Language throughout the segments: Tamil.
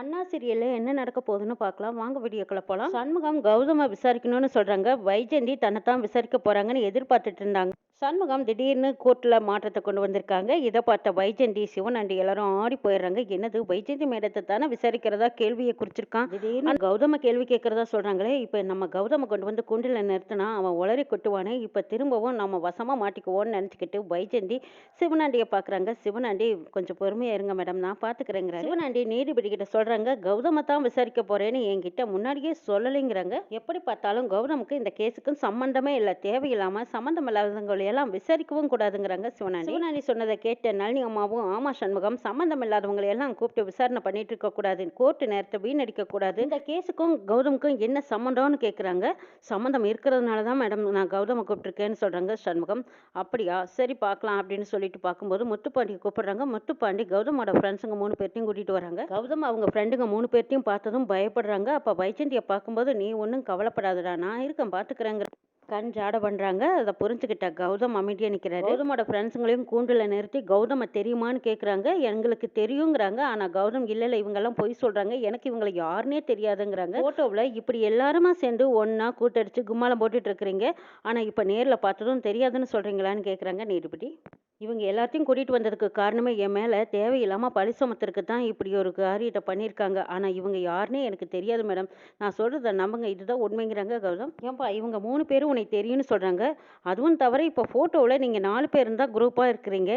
அண்ணா சீரியல்ல என்ன நடக்க போகுதுன்னு பார்க்கலாம். வாங்க வீடியோக்களை போலாம். சண்முகம் கௌதம விசாரிக்கணும்னு சொல்றாங்க. வைஜெயந்தி தன்னைத்தான் விசாரிக்க போறாங்கன்னு எதிர்பார்த்துட்டு இருந்தாங்க. சண்முகம் திடீர்னு கோர்ட்ல மாற்றத்தை கொண்டு வந்திருக்காங்க. இதை பார்த்த வைஜெயந்தி சிவனண்டி எல்லாரும் ஆடி போயிடுறாங்க. என்னது வைஜெயந்தி மேடத்தை தானே விசாரிக்கிறதா? கேள்வியை குறிச்சிருக்கான். திடீர்னு கௌதம கேள்வி கேட்கறதா சொல்றாங்களே. இப்ப நம்ம கௌதம கொண்டு வந்து குண்டில நிறுத்தினா அவன் உளறி கொட்டுவானே. இப்ப திரும்பவும் நம்ம வசமா மாட்டிக்குவோம்னு நினைச்சுக்கிட்டு வைஜெயந்தி சிவனாண்டியை பாக்குறாங்க சிவனாண்டி கொஞ்சம் பொறுமையா இருங்க மேடம் நான் பாத்துக்கிறேங்கிறாரு. சிவனாண்டி நீதிபதி கிட்ட சொல்றாங்க. கௌதம தான் விசாரிக்க போறேன்னு என்கிட்ட முன்னாடியே சொல்லலைங்கிறாங்க. எப்படி பார்த்தாலும் கௌதமுக்கு இந்த கேஸுக்கும் சம்பந்தமே இல்லை. தேவையில்லாம சம்பந்தம் இல்லாதவங்களை எல்லாம் விசாரிக்கவும் கூடாதுங்கிறாங்க சிவனாண்டி. சிவனாண்டி சொன்னதை கேட்ட நளினி அம்மாவும் ஆமா சண்முகம் சம்பந்தம் இல்லாதவங்களை எல்லாம் கூப்பிட்டு விசாரணை பண்ணிட்டு இருக்க கூடாது. கோர்ட்டு நேரத்தை வீணடிக்க கூடாது. இந்த கேஸுக்கும் கௌதமுக்கும் என்ன சம்மந்தம்னு கேக்குறாங்க? சம்மந்தம் இருக்கிறதுனால தான் மேடம் நான் கௌதம கூப்பிட்டுருக்கேன்னு சொல்றாங்க சண்முகம். அப்படியா? சரி பார்க்கலாம் அப்படின்னு சொல்லிட்டு பார்க்கும்போது முத்துப்பாண்டி கூப்பிடுறாங்க. முத்துப்பாண்டி கௌதமோட ஃப்ரெண்ட்ஸுங்க மூணு பேர்த்தையும் கூட்டிட்டு வராங்க. கௌதம் அவங்க ஃப்ரெண்டுங்க மூணு பேர்த்தையும் பார்த்ததும் பயப்படுறாங்க. அப்ப வைஜந்தியை பார்க்கும்போது நீ ஒன்றும் கவலைப்படாதடா நான் இருக்கேன் பார்த்துக்கிறேங்கிற கண் ஜாட பண்றாங்க. அதை புரிஞ்சுக்கிட்ட கௌதம் அமைதியா நிக்கிறாரு. கௌதமோட ஃப்ரெண்ட்ஸுங்களையும் கூண்டுல நிறுத்தி கௌதம தெரியுமான்னு கேக்குறாங்க. எங்களுக்கு தெரியுங்கிறாங்க. ஆனா கௌதம் இல்ல இல்ல இவங்க எல்லாம் பொய் சொல்றாங்க. எனக்கு இவங்களை யாருன்னே தெரியாதுங்கிறாங்க. போட்டோவில் இப்படி எல்லாருமா சேர்ந்து ஒண்ணா கூட்டடிச்சு கும்மாளம் போட்டுட்டு இருக்கிறீங்க. ஆனா இப்ப நேர்ல பார்த்ததும் தெரியாதுன்னு சொல்றீங்களான்னு கேக்குறாங்க. நீதிபதி இவங்க எல்லாத்தையும் கூட்டிட்டு வந்ததுக்கு காரணமே என் மேல தேவையில்லாம பழி சுமத்துறதுக்கு தான் இப்படி ஒரு காரியத்தை பண்ணியிருக்காங்க. ஆனா இவங்க யாருன்னே எனக்கு தெரியாது மேடம். நான் சொல்றத நம்புங்க. இதுதான் உண்மைங்கிறாங்க கௌதம். ஏன்பா இவங்க மூணு பேரும் உனக்கு தெரியும்னு சொல்றாங்க. அதுவும் தவிர இப்போ ஃபோட்டோவில் நீங்கள் நாலு பேர் இருந்தால் குரூப்பாக இருக்கிறீங்க.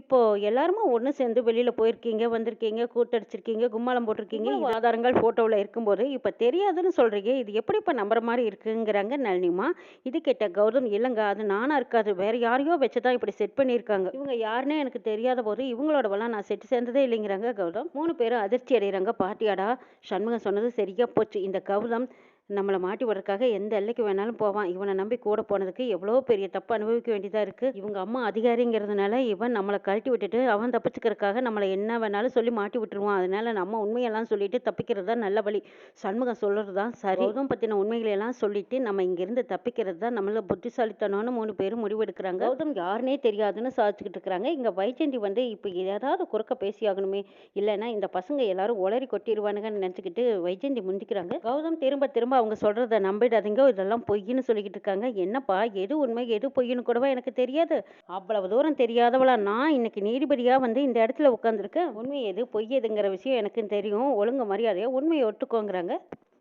இப்போ எல்லாருமே ஒன்று சேர்ந்து வெளியில் போயிருக்கீங்க வந்திருக்கீங்க கூட்டடிச்சிருக்கீங்க கும்மாளம் போட்டிருக்கீங்க. ஆதாரங்கள் ஃபோட்டோவில் இருக்கும்போது இப்போ தெரியாதுன்னு சொல்கிறீங்க இது எப்படி இப்போ நம்புற மாதிரி இருக்குங்கிறாங்க நளினிமா. இது கேட்ட கௌதம் இல்லைங்க அது நானா இருக்காது. வேற யாரையோ வச்சு தான் இப்படி செட் பண்ணியிருக்காங்க. இவங்க யாருன்னே எனக்கு தெரியாத போது இவங்களோட இவங்களோடவெல்லாம் நான் செட்டு சேர்ந்ததே இல்லைங்கிறாங்க கௌதம். மூணு பேரும் அதிர்ச்சி அடைகிறாங்க பாட்டியாடா சண்முகம் சொன்னது சரியா போச்சு. இந்த கௌதம் நம்மளை மாட்டி விடுறதுக்காக எந்த எல்லைக்கு வேணாலும் போவான். இவனை நம்பி கூட போனதுக்கு எவ்வளோ பெரிய தப்பு அனுபவிக்க வேண்டியதாக இருக்குது இவங்க அம்மா அதிகாரிங்கிறதுனால இவன் நம்மளை கழட்டி விட்டுட்டு அவன் தப்பிச்சுக்கிறதுக்காக நம்மளை என்ன வேணாலும் சொல்லி மாட்டி விட்டுருவான். அதனால நம்ம உண்மையெல்லாம் சொல்லிட்டு தப்பிக்கிறது தான் நல்ல வழி. சண்முகம் சொல்கிறது தான் சரி. கௌதம் பற்றின உண்மைகளை எல்லாம் சொல்லிட்டு நம்ம இங்கேருந்து தப்பிக்கிறது தான் நம்மள புத்திசாலித்தனம்னு மூணு பேரும் முடிவெடுக்கிறாங்க. கௌதம் யாருனே தெரியாதுன்னு சாதிச்சுக்கிட்டு இருக்கிறாங்க. இங்கே வைஜெயந்தி வந்து இப்போ ஏதாவது குறுக்க பேசி ஆகணுமே. இல்லைன்னா இந்த பசங்க எல்லாரும் உளறி கொட்டிடுவானுங்கன்னு நினச்சிக்கிட்டு வைஜெயந்தி முந்திக்கிறாங்க. கௌதம் திரும்ப திரும்ப அவங்க சொல்கிறத நம்பிடாதீங்க இதெல்லாம் பொய்ன்னு சொல்லிக்கிட்டு இருக்காங்க. என்னப்பா எது உண்மை எது பொய்ன்னு கூடவா எனக்கு தெரியாது. அவ்வளவு தூரம் தெரியாதவளா நான் இன்னைக்கு நீதிபதியாக வந்து இந்த இடத்துல உட்காந்துருக்கேன் உண்மை எது பொய் எதுங்கிற விஷயம் எனக்கு தெரியும். ஒழுங்கு மரியாதையாக உண்மையை ஒட்டுக்கோங்கிறாங்க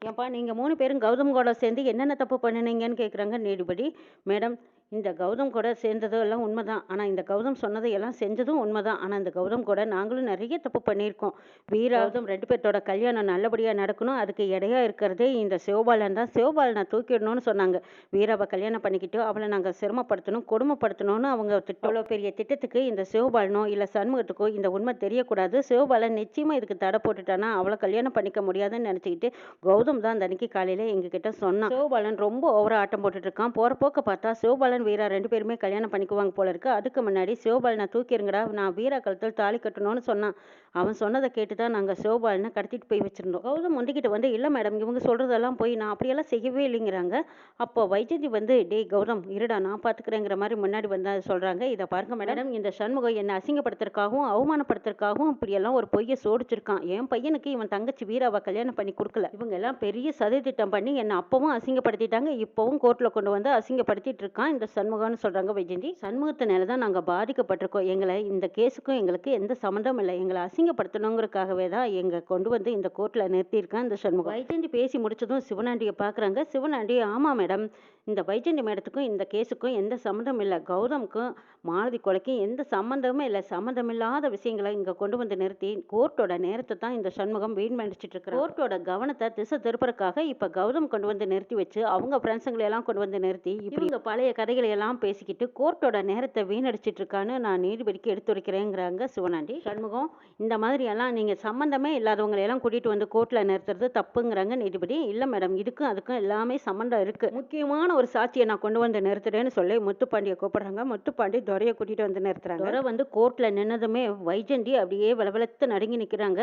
ஏப்பா நீங்கள் மூணு பேரும் கௌதம் கூட சேர்ந்து என்னென்ன தப்பு பண்ணினீங்கன்னு கேட்குறாங்க நீதிபதி. மேடம் இந்த கௌதம் கூட சேர்ந்ததும் எல்லாம் உண்மைதான். ஆனால் இந்த கௌதம் சொன்னதை எல்லாம் செஞ்சதும் உண்மைதான். ஆனால் இந்த கௌதம் கூட நாங்களும் நிறைய தப்பு பண்ணியிருக்கோம். வீராவதம் ரெண்டு பேர்த்தோட கல்யாணம் நல்லபடியாக நடக்கணும். அதுக்கு இடையா இருக்கிறதே இந்த சிவபாலன் தான். சிவபாலனை தூக்கிடணும்னு சொன்னாங்க. வீராவை கல்யாணம் பண்ணிக்கிட்டு அவளை நாங்கள் சிரமப்படுத்தணும் கொடுமைப்படுத்தணும்னு அவங்க இவ்வளோ பெரிய திட்டத்துக்கு இந்த சிவபாலனோ இல்லை சண்முகத்துக்கோ இந்த உண்மை தெரியக்கூடாது. சிவபாலன் நிச்சயமாக இதுக்கு தடை போட்டுட்டானா? அவளை கல்யாணம் பண்ணிக்க முடியாதுன்னு நினச்சிக்கிட்டு கௌதம் தான் அந்த அன்னைக்கு காலையில் எங்ககிட்ட சொன்னான். சிவபாலன் ரொம்ப ஓவரா ஆட்டம் போட்டுட்டு இருக்கான் போகிற போக்க பார்த்தா சிவபாலன் வீரா ரெண்டு பேருமே கல்யாணம் பண்ணிக்குவாங்க போல இருக்கு. அதுக்கு முன்னாடி சிவபாலனை தூக்கிருங்கடா நான் வீரா கழுத்தில் தாலி கட்டணும்னு சொன்னான். அவன் சொன்னதை கேட்டு தான் நாங்கள் சிவபாலனை கடத்திட்டு போய் வச்சிருந்தோம். கௌதம் முந்திக்கிட்டு வந்து இல்லை மேடம் இவங்க சொல்கிறதெல்லாம் போய் நான் அப்படியெல்லாம் செய்யவே இல்லைங்கிறாங்க. அப்போ வைஜந்தி வந்து டேய் கௌதம் இருடா நான் பார்த்துக்கிறேங்கிற மாதிரி முன்னாடி வந்து சொல்கிறாங்க இதை பாருங்க மேடம். இந்த சண்முகம் என்னை அசிங்கப்படுத்துறதுக்காகவும் அவமானப்படுத்துறதுக்காகவும் இப்படியெல்லாம் ஒரு பொய்யை சோடிச்சிருக்கான். என் பையனுக்கு இவன் தங்கச்சி வீராவை கல்யாணம் பண்ணி கொடுக்கல. இவங்க எல்லாம் பெரிய சதி திட்டம் பண்ணி என்னை அப்பவும் அசிங்கப்படுத்திட்டாங்க. இப்போவும் கோர்ட்டில் கொண்டு வந்து அசிங்கப்படுத்திட்டு இருக்கான் இந்த சண்முகம்னு சொல்கிறாங்க வைஜந்தி சண்முகத்தினால தான் நாங்கள் பாதிக்கப்பட்டிருக்கோம். எங்களை இந்த கேஸுக்கும் எங்களுக்கு எந்த சம்மந்தம் இல்லை. எங்களை அசிங்கப்படுத்தணுங்கிறதுக்காகவே தான் எங்கள் கொண்டு வந்து இந்த கோர்ட்டில் நிறுத்தியிருக்கான் இந்த சண்முகம். வைஜந்தி பேசி முடிச்சதும் சிவனாண்டியை பார்க்குறாங்க. சிவனாண்டி ஆமாம் மேடம். இந்த வைஜந்தி மேடத்துக்கும் இந்த கேஸுக்கும் எந்த சம்மந்தம் இல்லை. கௌதமுக்கும் மாலதி கொலைக்கும் எந்த சம்மந்தமும் இல்லை. சம்மந்தமில்லாத விஷயங்களை இங்கே கொண்டு வந்து நிறுத்தி கோர்ட்டோட நேரத்தை தான் இந்த சண்முகம் வீண்மடிச்சிட்டு இருக்கிறார் கோர்ட்டோட கவனத்தை திசை திருப்பறக்காக இப்போ கௌதம் கொண்டு வந்து நிறுத்தி வச்சு அவங்க ஃப்ரெண்ட்ஸுங்களை எல்லாம் கொண்டு வந்து நிறுத்தி இப்படி இந்த பழைய கதைகளை எல்லாம் பேசிக்கிட்டு கோர்ட்டோட நேரத்தை வீணடிச்சிட்டு இருக்கான்னு நான் நீதிபதிக்கு எடுத்துரைக்கிறேங்கிறாங்க சிவனாண்டி. சண்முகம் இந்த மாதிரி எல்லாம் நீங்க சம்பந்தமே இல்லாதவங்களை எல்லாம் கூட்டிட்டு வந்து கோர்ட்ல நிறுத்துறது தப்புங்கிறாங்க நீதிபதி. இல்ல மேடம் இதுக்கும் அதுக்கும் எல்லாமே சம்மந்தம் இருக்கு. முக்கியமான ஒரு சாட்சியை நான் கொண்டு வந்து நிறுத்துறேன்னு சொல்லி முத்துப்பாண்டியை கூப்பிடுறாங்க. முத்துப்பாண்டி துரையை கூட்டிட்டு வந்து நிறுத்துறாங்க. துரை வந்து கோர்ட்ல நின்னதுமே வைஜந்தி அப்படியே விளவெளத்து நடுங்கி நிக்கிறாங்க.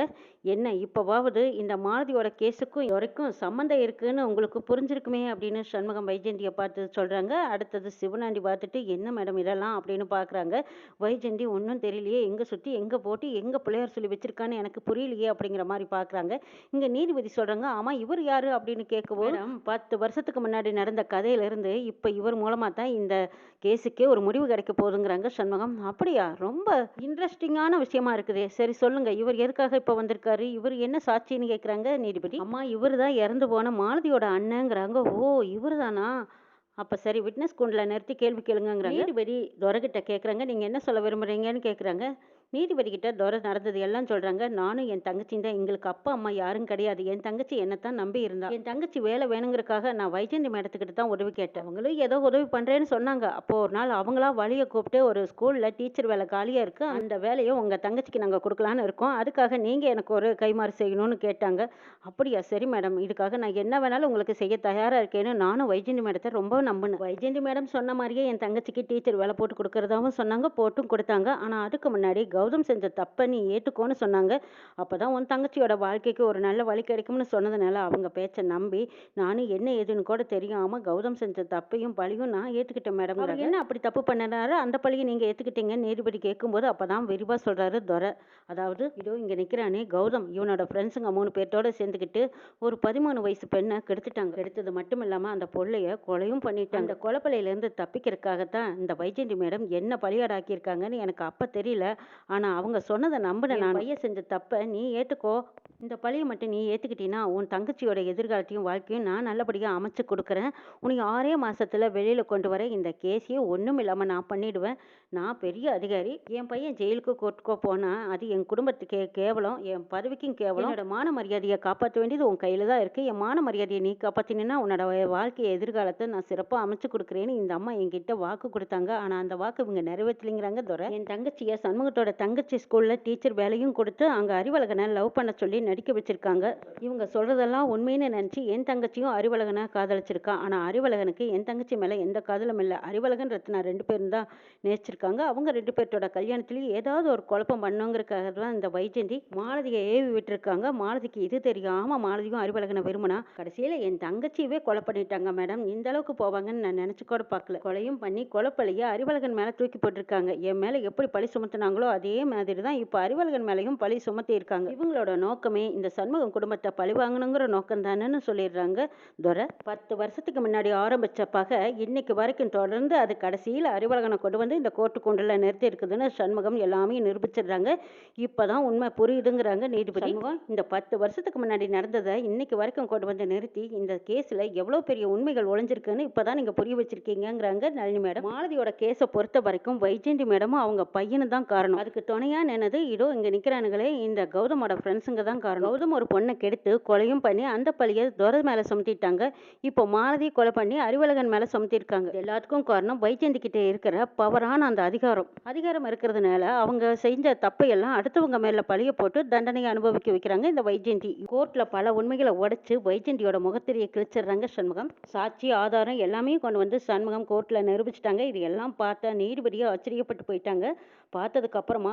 என்ன இப்போவாவது இந்த மாலதியோட கேஸுக்கும் வரைக்கும் சம்மந்தம் இருக்குன்னு உங்களுக்கு புரிஞ்சிருக்குமே அப்படின்னு சண்முகம் வைஜந்தியை பார்த்து சொல்றாங்க. அடுத்தது சிவ சிவனாண்டி பார்த்துட்டு என்ன மேடம் இதெல்லாம்? அப்படின்னு பார்க்குறாங்க. வைஜெயந்தி ஒன்றும் தெரியலையே. எங்கே சுற்றி எங்கே போட்டு? எங்கே பிள்ளையார் சொல்லி வச்சிருக்கான்னு எனக்கு புரியலையே அப்படிங்கிற மாதிரி பார்க்குறாங்க. இங்கே நீதிபதி சொல்கிறாங்க ஆமாம் இவர் யார்? அப்படின்னு கேட்கும்போது "மேடம், பத்து வருஷத்துக்கு முன்னாடி நடந்த கதையிலேருந்து இப்போ இவர் மூலமாக தான் இந்த கேஸுக்கே ஒரு முடிவு கிடைக்க போகுதுங்கிறாங்க சண்முகம். அப்படியா? ரொம்ப இன்ட்ரெஸ்டிங்கான விஷயமா இருக்குதே. சரி சொல்லுங்க. இவர் எதுக்காக இப்போ வந்திருக்காரு? இவர் என்ன சாட்சின்னு கேட்குறாங்க நீதிபதி. அம்மா இவர் தான் இறந்து போன மாலதியோட அண்ணங்கிறாங்க. ஓ இவர் தானா அப்போ சரி விட்னஸ் கூண்டில் நிறுத்தி கேள்வி கேளுங்கங்கிறாங்க. நீதிபதி துரைகிட்ட கேட்குறாங்க நீங்கள் என்ன சொல்ல விரும்புகிறீங்கன்னு கேட்குறாங்க நீதிபதிக்கிட்ட துரை நடந்தது எல்லாம் சொல்கிறாங்க நானும் என் தங்கச்சியும் தான் எங்களுக்கு அப்பா அம்மா யாரும் கிடையாது. என் தங்கச்சி என்னை தான் நம்பி இருந்தா. என் தங்கச்சி வேலை வேணுங்கிறக்காக நான் வைஜந்தி மேடத்துக்கிட்ட தான் உதவி கேட்டேன். அவங்களும் ஏதோ உதவி பண்ணுறேன்னு சொன்னாங்க. அப்போ ஒரு நாள் அவங்களா வழியை கூப்பிட்டு ஒரு ஸ்கூலில் டீச்சர் வேலை காலியாக இருக்குது அந்த வேலையை உங்கள் தங்கச்சிக்கு நாங்கள் கொடுக்கலான்னு இருக்கோம். அதுக்காக நீங்கள் எனக்கு ஒரு கைமாறு செய்யணும்னு கேட்டாங்க. அப்படியா? சரி மேடம். இதுக்காக நான் என்ன வேணாலும் உங்களுக்கு செய்ய தயாராக இருக்கேன்னு நானும் வைஜந்தி மேடத்தை ரொம்ப நம்பினேன். வைஜந்தி மேடம் சொன்ன மாதிரியே என் தங்கச்சிக்கு டீச்சர் வேலை போட்டு கொடுக்கறதாவும் சொன்னாங்க போட்டும் கொடுத்தாங்க. ஆனால் அதுக்கு முன்னாடி கௌதம் செஞ்ச தப்பை நீ ஏற்றுக்கோன்னு சொன்னாங்க. அப்போ தான் உன் தங்கச்சியோட வாழ்க்கைக்கு ஒரு நல்ல வழி கிடைக்கும்னு சொன்னதுனால அவங்க பேச்சை நம்பி நானும் என்ன ஏதுன்னு கூட தெரியாமல் கௌதம் செஞ்ச தப்பையும் பழியும் நான் ஏற்றுக்கிட்டேன் மேடம் என்ன அப்படி தப்பு பண்ணினாரு அந்த பழியை நீங்கள் ஏற்றுக்கிட்டீங்க நீதிபதி கேட்கும்போது அப்போ தான் விரிவாக சொல்கிறாரு துரை. அதாவது இதோ இங்கே நிற்கிறானே கௌதம். இவனோட ஃப்ரெண்ட்ஸுங்க மூணு பேர்த்தோட சேர்ந்துக்கிட்டு ஒரு பதிமூணு வயசு பெண்ணை கெடுத்துட்டாங்க. கெடுத்தது மட்டும் இல்லாமல் அந்த பொள்ளைய கொலையும் பண்ணிட்டாங்க. அந்த கொலைப்பலையிலேருந்து தப்பிக்கிறதுக்காகத்தான் இந்த வைஜெயந்தி மேடம் என்ன பலியாடாக்கியிருக்காங்கன்னு எனக்கு அப்போ தெரியல. ஆனால் அவங்க சொன்னதை நம்பின நான் பையன் செஞ்ச தப்பை நீ ஏற்றுக்கோ இந்த பழியை மட்டும் நீ ஏற்றுக்கிட்டீன்னா உன் தங்கச்சியோட எதிர்காலத்தையும் வாழ்க்கையும் நான் நல்லபடியாக அமைச்சு கொடுக்குறேன். உனக்கு ஆறே மாதத்தில் வெளியில் கொண்டு வர இந்த கேஸையே ஒன்றும் இல்லாமல் நான் பண்ணிடுவேன். நான் பெரிய அதிகாரி. என் பையன் ஜெயிலுக்கு கொட்டுக்கோ போனால் அது என் குடும்பத்துக்கே கேவலம். என் பதவிக்கும் கேவலம். என்னோட மான மரியாதையை காப்பாற்ற வேண்டியது உன் கையில் தான் இருக்குது என் மான மரியாதையை நீ காப்பாற்றினா உன்னோட வாழ்க்கை எதிர்காலத்தை நான் சிறப்பாக அமைச்சு கொடுக்குறேன்னு இந்த அம்மா என்கிட்ட வாக்கு கொடுத்தாங்க. ஆனால் அந்த வாக்கு இவங்க நிறைவேற்றலைங்கிறாங்க துறை என் தங்கச்சியை சண்முகத்தோட தங்கச்சி ஸ்கூலில் டீச்சர் வேலையும் கொடுத்து அங்கே அறிவழகனை லவ் பண்ண சொல்லி நடிக்க வச்சிருக்காங்க. இவங்க சொல்கிறதெல்லாம் உண்மைன்னு நினச்சி என் தங்கச்சியும் அறிவழகனை காதலிச்சிருக்கா. ஆனால் அறிவழகனுக்கு என் தங்கச்சி மேலே எந்த காதலும் இல்லை. அறிவழகன் ரத்னா ரெண்டு பேரும் தான் நேசிச்சிருக்காங்க. அவங்க ரெண்டு பேர்த்தோட கல்யாணத்துலேயும் ஏதாவது ஒரு குழப்பம் பண்ணுங்கிறக்காக தான் இந்த வைஜெயந்தி மாலதியை ஏவி விட்டுருக்காங்க. மாலதிக்கு இது தெரியாமல் மாலதியும் அறிவழகனை விரும்பினா கடைசியில் என் தங்கச்சியவே கொலை பண்ணிட்டாங்க மேடம். இந்த அளவுக்கு போவாங்கன்னு நான் நினச்சி கூட பார்க்கல. கொலையும் பண்ணி கொலைப்பழிய அறிவழகன் மேலே தூக்கி போட்டிருக்காங்க. என் மேலே எப்படி பழி சுமத்துனாங்களோ அதே மாதிரி தான் இப்போ அறிவழகன் மேலேயும் பழி சுமத்தி இருக்காங்க இவங்களோட நோக்கம் இந்த சண்முகம் குடும்பத்தை பழி வாங்கணுங்கிற நோக்கம் தானேன்னு சொல்லிடுறாங்க. துரை பத்து வருஷத்துக்கு முன்னாடி ஆரம்பிச்ச பகை இன்னைக்கு வரைக்கும் தொடர்ந்து அது கடைசியில் அறிவழகனை கொண்டு வந்து இந்த கோர்ட்டு கொண்டுல நிறுத்தி இருக்குதுன்னு சண்முகம் எல்லாமே நிரூபிச்சிடுறாங்க. இப்போதான் உண்மை புரியுதுங்கிறாங்க நீதிபதி. இந்த பத்து வருஷத்துக்கு முன்னாடி நடந்ததை இன்னைக்கு வரைக்கும் கொண்டு வந்து நிறுத்தி இந்த கேஸில் எவ்வளோ பெரிய உண்மைகள் ஒளிஞ்சிருக்குன்னு இப்போதான் நீங்கள் புரிய வச்சிருக்கீங்கங்கிறாங்க நளினி மேடம். மாலதியோட கேஸை பொறுத்த வரைக்கும் வைஜெயந்தி மேடமும் அவங்க பையனு தான் காரணம். அதுக்கு துணையா நின்னது இதோ இங்கே நிற்கிறானுங்களே இந்த கௌதமோட ஃப்ரெண்ட்ஸுங்க தான் காரணம். கௌதம் ஒரு பொண்ணை கெடுத்து கொலையும் பண்ணி அந்த பழியை துரது மேலே சுமத்திட்டாங்க. இப்போ மாலதியை கொலை பண்ணி அறிவழகன் மேலே சுமத்திருக்காங்க. எல்லாத்துக்கும் காரணம் வைஜெயந்தி கிட்டே இருக்கிற பவரான அந்த அதிகாரம். அதிகாரம் இருக்கிறதுனால அவங்க செஞ்ச தப்பையெல்லாம் அடுத்தவங்க மேல பழிய போட்டு தண்டனையை அனுபவிக்க வைக்கிறாங்க இந்த வைஜந்தி கோர்ட்ல பல உண்மைகளை உடைச்சு வைஜெயந்தியோட முகத்திரியை கிழிச்சிடுறாங்க சண்முகம். சாட்சி ஆதாரம் எல்லாமே கொண்டு வந்து சண்முகம் கோர்ட்ல நிரூபிச்சிட்டாங்க. இது எல்லாம் பார்த்த நீதிபதியை ஆச்சரியப்பட்டு போயிட்டாங்க. பார்த்ததுக்கு அப்புறமா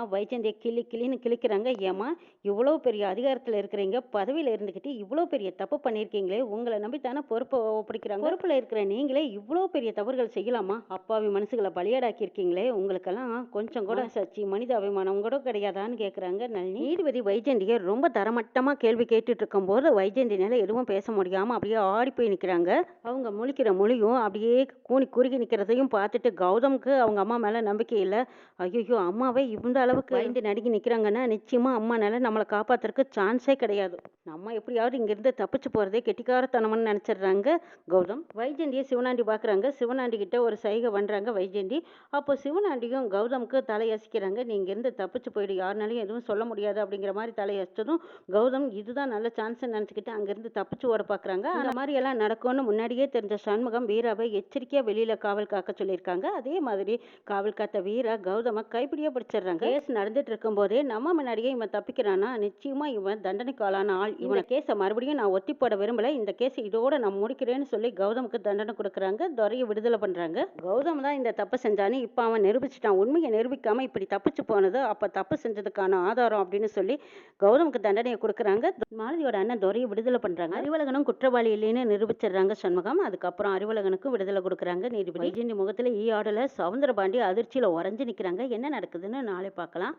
கிளி கிளின்னு கிழிக்கிறாங்க. ஏமா இவ்வளோ பெரிய அதிகாரத்தில் இருக்கிறீங்க பதவியில் இருந்துக்கிட்டு இவ்வளோ பெரிய தப்பு பண்ணியிருக்கீங்களே உங்களை நம்பி தானே பொறுப்பை ஒப்படைக்கிறாங்க. பொறுப்பில் இருக்கிற நீங்களே இவ்வளோ பெரிய தவறுகள் செய்யலாமா? அப்பாவி மனசுகளை பலியாடாக்கி இருக்கீங்களே உங்களுக்கெல்லாம் கொஞ்சம் கூட சச்சி மனித அபிமானம் கூட கிடையாதான்னு கேட்குறாங்க நீதிபதி வைஜெயந்தியை ரொம்ப தரமட்டமாக கேள்வி கேட்டுட்டு இருக்கும்போது வைஜெயந்தினால எதுவும் பேச முடியாமல் அப்படியே ஆடி போய் நிற்கிறாங்க அவங்க முழிக்கிற மொழியும் அப்படியே கூனி குறுகி நிற்கிறதையும் பார்த்துட்டு கௌதம்க்கு அவங்க அம்மா மேலே நம்பிக்கை இல்லை. ஐயோ அம்மாவே இந்த அளவுக்கு பயந்து நடுங்கி நிற்கிறாங்கன்னா நிச்சயமாக அம்மானால நம்மளை காப்பாத்துறதுக்கு சான்ஸே கிடையாது. நம்ம எப்படியாவது இங்கேருந்து தப்பிச்சு போகிறதே கெட்டிக்காரத்தனம்னு நினச்சிடுறாங்க கௌதம். வைஜெயந்தியை சிவனாண்டி பார்க்குறாங்க சிவனாண்டி கிட்ட ஒரு சைகை பண்ணுறாங்க வைஜெயந்தி அப்போ சிவனாண்டியும் கௌதமுக்கு தலையசிக்கிறாங்க. நீ இங்கேருந்து தப்பிச்சு போயிடு. யாருனாலையும் எதுவும் சொல்ல முடியாது அப்படிங்கிற மாதிரி தலையசிச்சதும் கௌதம் இதுதான் நல்ல சான்ஸ்ன்னு நினச்சிக்கிட்டு அங்கேருந்து தப்பிச்சு ஓட பார்க்குறாங்க அந்த மாதிரி எல்லாம் நடக்கும்னு முன்னாடியே தெரிஞ்ச சண்முகம் வீராவை எச்சரிக்கையாக வெளியில் காவல் காக்க சொல்லியிருக்காங்க. அதே மாதிரி காவல் காத்த வீரா கௌதமை கைப்பிடியே பிடிச்சிடுறாங்க. கேஸ் நடந்துட்டு இருக்கும்போதே நம்ம முன்னாடியே இவன் தப்பிக்கிறானா? நிச்சயமாக இவன் தண்டனைக்கு ஆளான ஆள். இவனை கேஸை மறுபடியும் நான் ஒத்தி போட விரும்பல. இந்த கேஸ் இதோட நான் முடிக்கிறேன்னு சொல்லி கௌதமுக்கு தண்டனை கொடுக்குறாங்க. துரையை விடுதலை பண்றாங்க. கௌதம் தான் இந்த தப்பு செஞ்சான்னு இப்போ அவன் நிரூபிச்சிட்டான். உண்மையை நிரூபிக்காம இப்படி தப்பிச்சு போனது அப்ப தப்பு செஞ்சதுக்கான ஆதாரம் அப்படின்னு சொல்லி கௌதமுக்கு தண்டனையை கொடுக்குறாங்க. மாலதியோட அண்ணன் துரையை விடுதலை பண்றாங்க. அறிவழகனும் குற்றவாளி இல்லைன்னு நிரூபிச்சிடுறாங்க சண்முகம். அதுக்கப்புறம் அறிவழகனுக்கும் விடுதலை கொடுக்குறாங்க நீதிபதி. முகத்துல ஈ ஆடல சவுந்தரபாண்டி அதிர்ச்சியில உறைஞ்சு நிக்கிறாங்க. என்ன நடக்குதுன்னு நாளை பார்க்கலாம்.